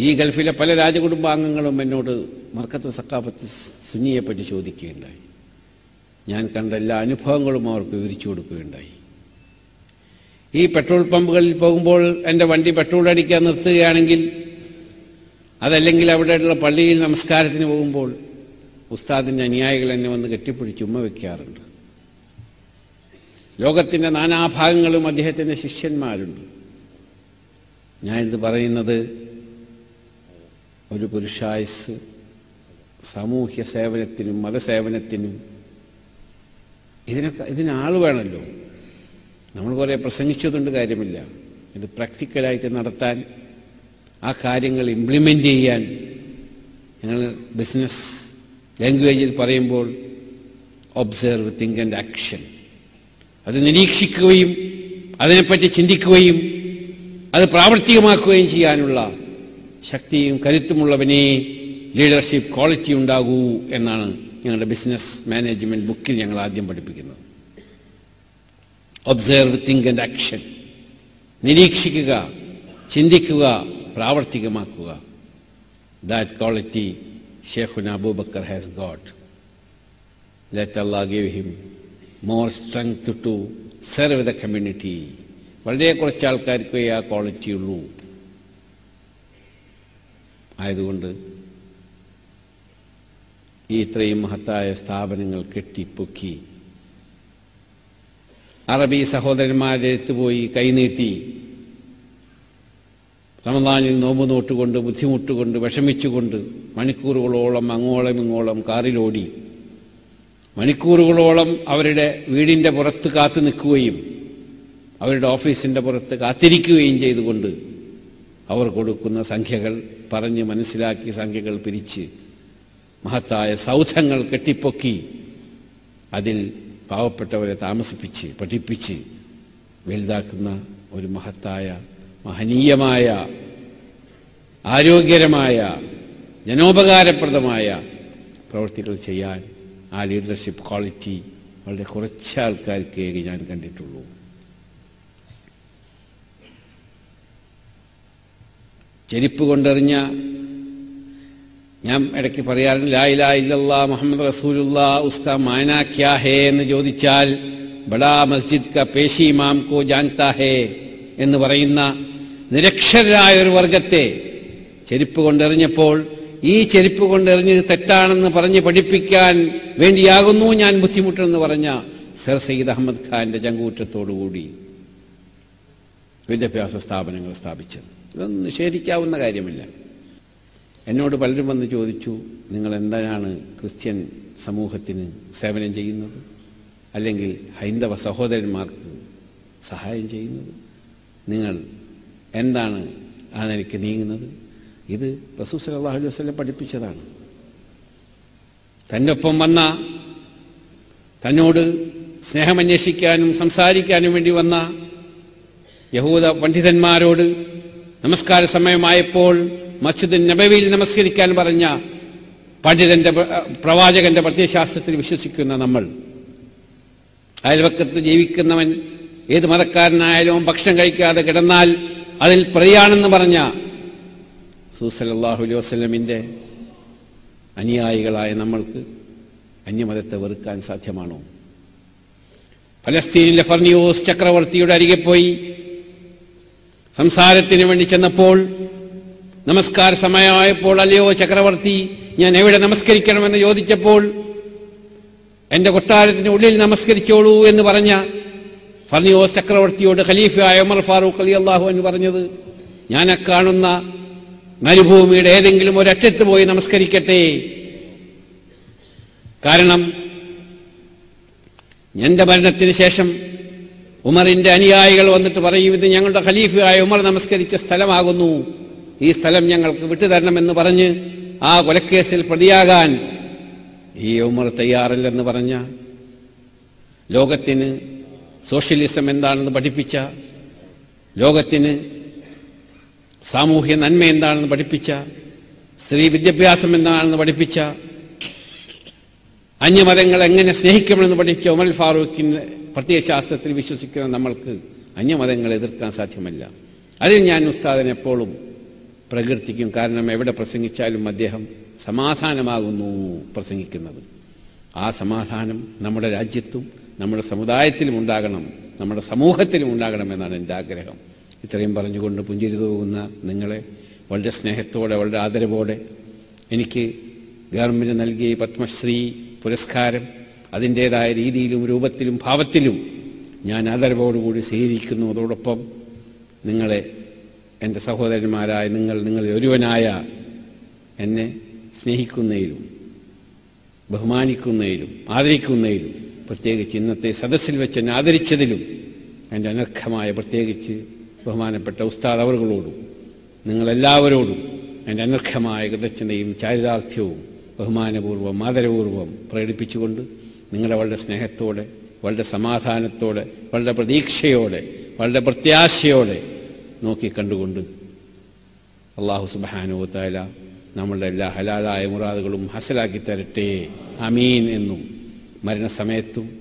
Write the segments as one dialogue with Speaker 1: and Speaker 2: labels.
Speaker 1: ഈ ഗൾഫിലെ പല രാജകുടുംബാംഗങ്ങളും എന്നോട് മർക്കത്ത് സക്കാഫത്ത് സുന്നിയെ പറ്റി ചോദിക്കുകയുണ്ടായി. ഞാൻ കണ്ട എല്ലാ അനുഭവങ്ങളും അവർക്ക് വിവരിച്ചു കൊടുക്കുകയുണ്ടായി. ഈ പെട്രോൾ പമ്പുകളിൽ പോകുമ്പോൾ എന്റെ വണ്ടി പെട്രോൾ അടിക്കാൻ നിർത്തുകയാണെങ്കിൽ അതല്ലെങ്കിൽ അവിടെയുള്ള പള്ളിയിൽ നമസ്കാരത്തിന് പോകുമ്പോൾ ഉസ്താദിന്റെ അനുയായികൾ എന്നെ വന്ന് കെട്ടിപ്പിടിച്ച് ഉമ്മ വയ്ക്കാറുണ്ട് ലോകത്തിന്റെ നാനാഭാഗങ്ങളും അദ്ദേഹത്തിന്റെ ശിഷ്യന്മാരുണ്ട്. ഞാനിത് പറയുന്നത് ഒരു പുരുഷായുസ് സാമൂഹ്യ സേവനത്തിനും മതസേവനത്തിനും. ഇതിനൊക്കെ ഇതിനാൾ വേണമല്ലോ. നമ്മൾ കുറേ പ്രസംഗിച്ചതുകൊണ്ട് കാര്യമില്ല. ഇത് പ്രാക്ടിക്കലായിട്ട് നടത്താൻ ആ കാര്യങ്ങൾ ഇംപ്ലിമെന്റ് ചെയ്യാൻ ഞങ്ങൾ ബിസിനസ് ലാംഗ്വേജിൽ പറയുമ്പോൾ ഒബ്സർവ് തിങ്ക് ആൻഡ് ആക്ഷൻ അത് നിരീക്ഷിക്കുകയും അതിനെപ്പറ്റി ചിന്തിക്കുകയും അത് പ്രാവർത്തികമാക്കുകയും ചെയ്യാനുള്ള ശക്തിയും കരുത്തുമുള്ളവനെ ലീഡർഷിപ്പ് ക്വാളിറ്റി ഉണ്ടാകൂ എന്നാണ് ഞങ്ങളുടെ ബിസിനസ് മാനേജ്മെന്റ് ബുക്കിൽ ഞങ്ങൾ ആദ്യം പഠിപ്പിക്കുന്നത്. ഒബ്സർവ് തിങ്ക് ആൻഡ് ആക്ഷൻ നിരീക്ഷിക്കുക ചിന്തിക്കുക പ്രാവർത്തികമാക്കുക. That quality ഷേഖുൻ Abubakar has God let Allah give him more strength to serve the community വളരെ കുറച്ച് ആൾക്കാർക്കേ ആ ക്വാളിറ്റി ഉള്ളൂ. ആയതുകൊണ്ട് ഈ ഇത്രയും മഹത്തായ സ്ഥാപനങ്ങൾ കെട്ടിപ്പൊക്കി അറബി സഹോദരന്മാരെടുത്ത് പോയി കൈനീട്ടി. റമദാനിൽ നോമ്പ് നോട്ടുകൊണ്ട് ബുദ്ധിമുട്ടുകൊണ്ട് വിഷമിച്ചുകൊണ്ട് മണിക്കൂറുകളോളം അങ്ങോളം ഇങ്ങോളം കാറിലോടി. മണിക്കൂറുകളോളം അവരുടെ വീടിന്റെ പുറത്ത് കാത്തു നിൽക്കുകയും അവരുടെ ഓഫീസിന്റെ പുറത്ത് കാത്തിരിക്കുകയും ചെയ്തുകൊണ്ട് അവർ കൊടുക്കുന്ന സംഖ്യകൾ പറഞ്ഞ് മനസ്സിലാക്കി സംഖ്യകൾ പിരിച്ച് മഹത്തായ സൗധങ്ങൾ കെട്ടിപ്പൊക്കി അതിൽ പാവപ്പെട്ടവരെ താമസിപ്പിച്ച് പഠിപ്പിച്ച് വലുതാക്കുന്ന ഒരു മഹത്തായ മഹനീയമായ ആരോഗ്യകരമായ ജനോപകാരപ്രദമായ പ്രവൃത്തികൾ ചെയ്യാൻ ആ ലീഡർഷിപ്പ് ക്വാളിറ്റി വളരെ കുറച്ച് ആൾക്കാർക്കേ ഞാൻ കണ്ടിട്ടുള്ളൂ. ചെരിപ്പ് കൊണ്ടെറിഞ്ഞ ഞാൻ ഇടയ്ക്ക് പറയാറുണ്ട് ലാ ഇലാ ഇല്ലല്ലാ മുഹമ്മദ് റസൂലുള്ള ഉസ്ക മാന ക്യാ ഹേ എന്ന് ചോദിച്ചാൽ ബഡാ മസ്ജിദ് ക പേശി മാം കോ ജാൻതാ ഹേ എന്ന് പറയുന്ന നിരക്ഷരായ ഒരു വർഗത്തെ ചെരുപ്പ് കൊണ്ടെറിഞ്ഞപ്പോൾ ഈ ചെരുപ്പ് കൊണ്ടെറിഞ്ഞ് തെറ്റാണെന്ന് പറഞ്ഞ് പഠിപ്പിക്കാൻ വേണ്ടിയാകുന്നു ഞാൻ ബുദ്ധിമുട്ടെന്ന് പറഞ്ഞ സർ സയ്യിദ് അഹമ്മദ് ഖാന്റെ ചങ്കൂറ്റത്തോടുകൂടി വിദ്യാഭ്യാസ സ്ഥാപനങ്ങൾ സ്ഥാപിച്ചത്. ഇതൊന്നും നിഷേധിക്കാവുന്ന കാര്യമില്ല. എന്നോട് പലരും വന്ന് ചോദിച്ചു നിങ്ങൾ എന്താണ് ക്രിസ്ത്യൻ സമൂഹത്തിന് സേവനം ചെയ്യുന്നത്? അല്ലെങ്കിൽ ഹൈന്ദവ സഹോദരന്മാർക്ക് സഹായം ചെയ്യുന്നത്? നിങ്ങൾ എന്താണ് ആ നിലയ്ക്ക് നീങ്ങുന്നത്? ഇത് റസൂൽ സല്ലല്ലാഹു അലൈഹി വസല്ലം പഠിപ്പിച്ചതാണ്. തന്റെ ഒപ്പം വന്ന തന്നോട് സ്നേഹമന്വേഷിക്കാനും സംസാരിക്കാനും വേണ്ടി വന്ന യഹൂദ പണ്ഡിതന്മാരോട് നമസ്കാര സമയമായപ്പോൾ മസ്ജിദ് നബവിയിൽ നമസ്കരിക്കാൻ പറഞ്ഞ പണ്ഡിതന്റെ പ്രവാചകന്റെ പ്രത്യയശാസ്ത്രത്തിൽ വിശ്വസിക്കുന്ന നമ്മൾ. അയൽവക്കത്ത് ജീവിക്കുന്നവൻ ഏത് മതക്കാരനായാലും ഭക്ഷണം കഴിക്കാതെ കിടന്നാൽ അതിൽ പ്രതിയാണെന്ന് പറഞ്ഞ സൂസലാഹുലി അലൈഹി അനുയായികളായ നമ്മൾക്ക് അന്യമതത്തെ വെറുക്കാൻ സാധ്യമാണോ? ഫലസ്തീനിലെ ഫർണിയോസ് ചക്രവർത്തിയുടെ അരികെ പോയി സംസാരത്തിന് വേണ്ടി ചെന്നപ്പോൾ നമസ്കാര സമയമായപ്പോൾ അല്ലയോ ചക്രവർത്തി ഞാൻ എവിടെ നമസ്കരിക്കണമെന്ന് ചോദിച്ചപ്പോൾ എന്റെ കൊട്ടാരത്തിന് ഉള്ളിൽ നമസ്കരിച്ചോളൂ എന്ന് പറഞ്ഞ ഫർണിയോസ് ചക്രവർത്തിയോട് ഖലീഫയായ ഉമർ ഫാറൂഖ് അലി അള്ളാഹു എന്ന് പറഞ്ഞത് ഞാൻ കാണുന്ന മരുഭൂമിയുടെ ഏതെങ്കിലും ഒരറ്റത്ത് പോയി നമസ്കരിക്കട്ടെ. കാരണം എന്റെ മരണത്തിന് ശേഷം ഉമറിന്റെ അനുയായികൾ വന്നിട്ട് പറയും ഇത് ഞങ്ങളുടെ ഖലീഫയായ ഉമർ നമസ്കരിച്ച സ്ഥലമാകുന്നു. ഈ സ്ഥലം ഞങ്ങൾക്ക് വിട്ടുതരണമെന്ന് പറഞ്ഞ് ആ കൊലക്കേസിൽ പ്രതിയാകാൻ ഈ ഉമർ തയ്യാറില്ലെന്ന് പറഞ്ഞ ലോകത്തിന് സോഷ്യലിസം എന്താണെന്ന് പഠിപ്പിച്ച ലോകത്തിന് സാമൂഹ്യ നന്മ എന്താണെന്ന് പഠിപ്പിച്ച സ്ത്രീ വിദ്യാഭ്യാസം എന്താണെന്ന് പഠിപ്പിച്ച അന്യമതങ്ങൾ എങ്ങനെ സ്നേഹിക്കണമെന്ന് പഠിച്ച ഉമർ ഫാറൂഖിന്റെ പ്രത്യയശാസ്ത്രത്തിൽ വിശ്വസിക്കുന്ന നമ്മൾക്ക് അന്യമതങ്ങളെ എതിർക്കാൻ സാധ്യമല്ല. അതിൽ ഞാൻ ഉസ്താദിനെ എപ്പോഴും പ്രകീർത്തിക്കും. കാരണം എവിടെ പ്രസംഗിച്ചാലും അദ്ദേഹം സമാധാനമാകുന്നു പ്രസംഗിക്കുന്നത്. ആ സമാധാനം നമ്മുടെ രാജ്യത്തും നമ്മുടെ സമുദായത്തിലും ഉണ്ടാകണം. നമ്മുടെ സമൂഹത്തിലും ഉണ്ടാകണം എന്നാണ് എന്റെ ആഗ്രഹം. ഇത്രയും പറഞ്ഞുകൊണ്ട് പുഞ്ചിരി തോകുന്ന നിങ്ങളെ വളരെ സ്നേഹത്തോടെ വളരെ ആദരവോടെ എനിക്ക് ഗവൺമെന്റ് നൽകിയ പത്മശ്രീ പുരസ്കാരം അതിന്റേതായ രീതിയിലും രൂപത്തിലും ഭാവത്തിലും ഞാൻ ആദരവോടുകൂടി സ്വീകരിക്കുന്നു. അതോടൊപ്പം നിങ്ങളെ എന്റെ സഹോദരന്മാരായ നിങ്ങൾ നിങ്ങളിൽ ഒരുവനായ എന്നെ സ്നേഹിക്കുന്നതിലും ബഹുമാനിക്കുന്നതിലും ആദരിക്കുന്നതിലും പ്രത്യേകിച്ച് ഇന്നത്തെ സദസ്സിൽ വെച്ച് എന്നെ ആദരിച്ചതിലും എന്റെ അനർഘമായ പ്രത്യേകിച്ച് ബഹുമാനപ്പെട്ട ഉസ്താദ് അവറുകളോടും നിങ്ങളെല്ലാവരോടും എന്റെ അനർഘമായ കൃതജ്ഞതയും ചാരിതാർത്ഥ്യവും ബഹുമാനപൂർവം ആദരപൂർവം പ്രകടിപ്പിച്ചുകൊണ്ട് നിങ്ങളെ വളരെ സ്നേഹത്തോടെ വളരെ സമാധാനത്തോടെ വളരെ പ്രതീക്ഷയോടെ വളരെ പ്രത്യാശയോടെ നോക്കി കണ്ടുകൊണ്ട് അള്ളാഹു സുബാനുവത്തായ നമ്മളുടെ എല്ലാ ഹലാലായ മുറാദുകളും ഹസലാക്കി തരട്ടെ. അമീൻ എന്നും മരണസമയത്തും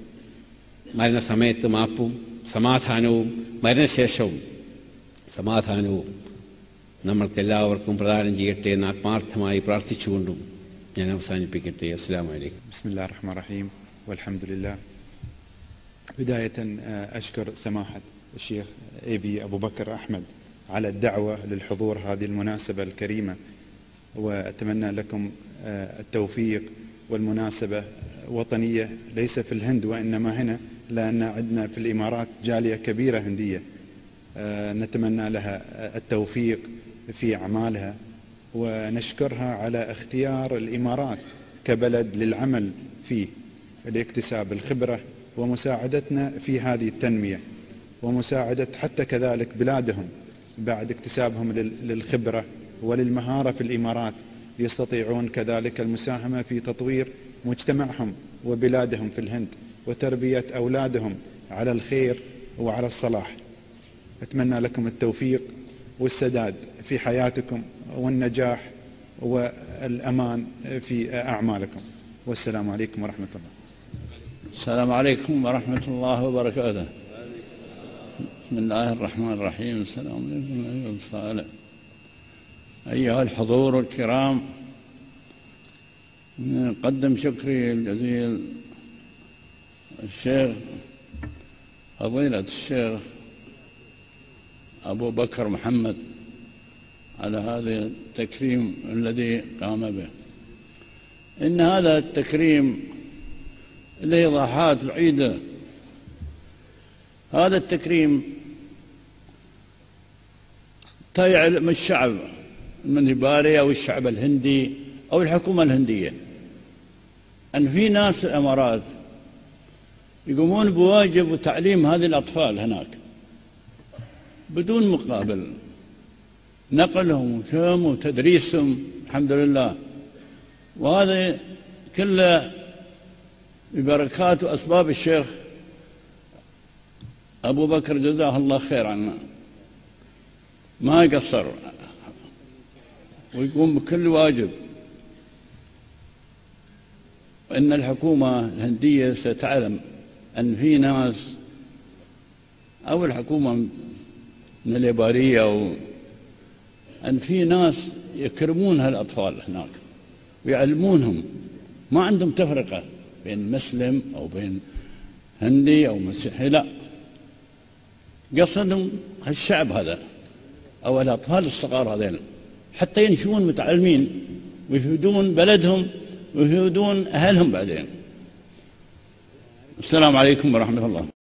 Speaker 1: മരണസമയത്ത് മാപ്പും സമാധാനവും മരണശേഷവും സമാധാനവും നമ്മൾക്കെല്ലാവർക്കും പ്രദാനം ചെയ്യട്ടെ എന്ന് ആത്മാർത്ഥമായി പ്രാർത്ഥിച്ചുകൊണ്ടും ഞാൻ അവസാനിപ്പിക്കട്ടെ. അസ്സാം വലൈക്കും
Speaker 2: ബിസ്മില്ലാ റഹീം. والحمد لله. بداية آه، أشكر سماحة الشيخ أبي أبو بكر أحمد على الدعوة للحضور هذه المناسبة الكريمة وأتمنى لكم آه، التوفيق والمناسبة وطنية ليس في الهند وإنما هنا لأن عندنا في الإمارات جالية كبيرة هندية آه، نتمنى لها التوفيق في أعمالها ونشكرها على اختيار الإمارات كبلد للعمل فيه. لاكتساب الخبرة ومساعدتنا في هذه التنمية ومساعدة حتى كذلك بلادهم بعد اكتسابهم لل- للخبرة وللمهارة في الإمارات يستطيعون كذلك المساهمة في تطوير مجتمعهم وبلادهم في الهند وتربية أولادهم على الخير وعلى الصلاح. أتمنى لكم التوفيق والسداد في حياتكم والنجاح والأمان في أعمالكم. والسلام عليكم ورحمة الله.
Speaker 3: السلام عليكم ورحمة الله وبركاته. بسم الله الرحمن الرحيم. السلام عليكم الصالح. أيها الحضور الكرام نقدم شكري الجزيل الشيخ فضيلة الشيخ أبو بكر محمد على هذا التكريم الذي قام به. إن هذا التكريم الإيضاحات بعيدة هذا التكريم يعلم الشعب المنهباري أو الشعب الهندي أو الحكومة الهندية. أن في ناس في الإمارات يقومون بواجب تعليم هذه الأطفال هناك بدون مقابل. نقلهم وشهم وتدريسهم الحمد لله. وهذا كله ببركات وأسباب الشيخ أبو بكر جزاه الله خير عنا. ما قصر ويقوم بكل واجب. إن الحكومة الهندية ستعلم أن في ناس أو الحكومة من الإبارية أو أن في ناس يكرمون هالأطفال هناك ويعلمونهم. ما عندهم تفرقة. بين مسلم أو بين هندي أو مسيحي لا. قصدهم هالشعب هذا أو الأطفال الصغار هذين حتى ينشؤون متعلمين ويفيدون بلدهم ويفيدون أهلهم بعدين. السلام عليكم ورحمة الله.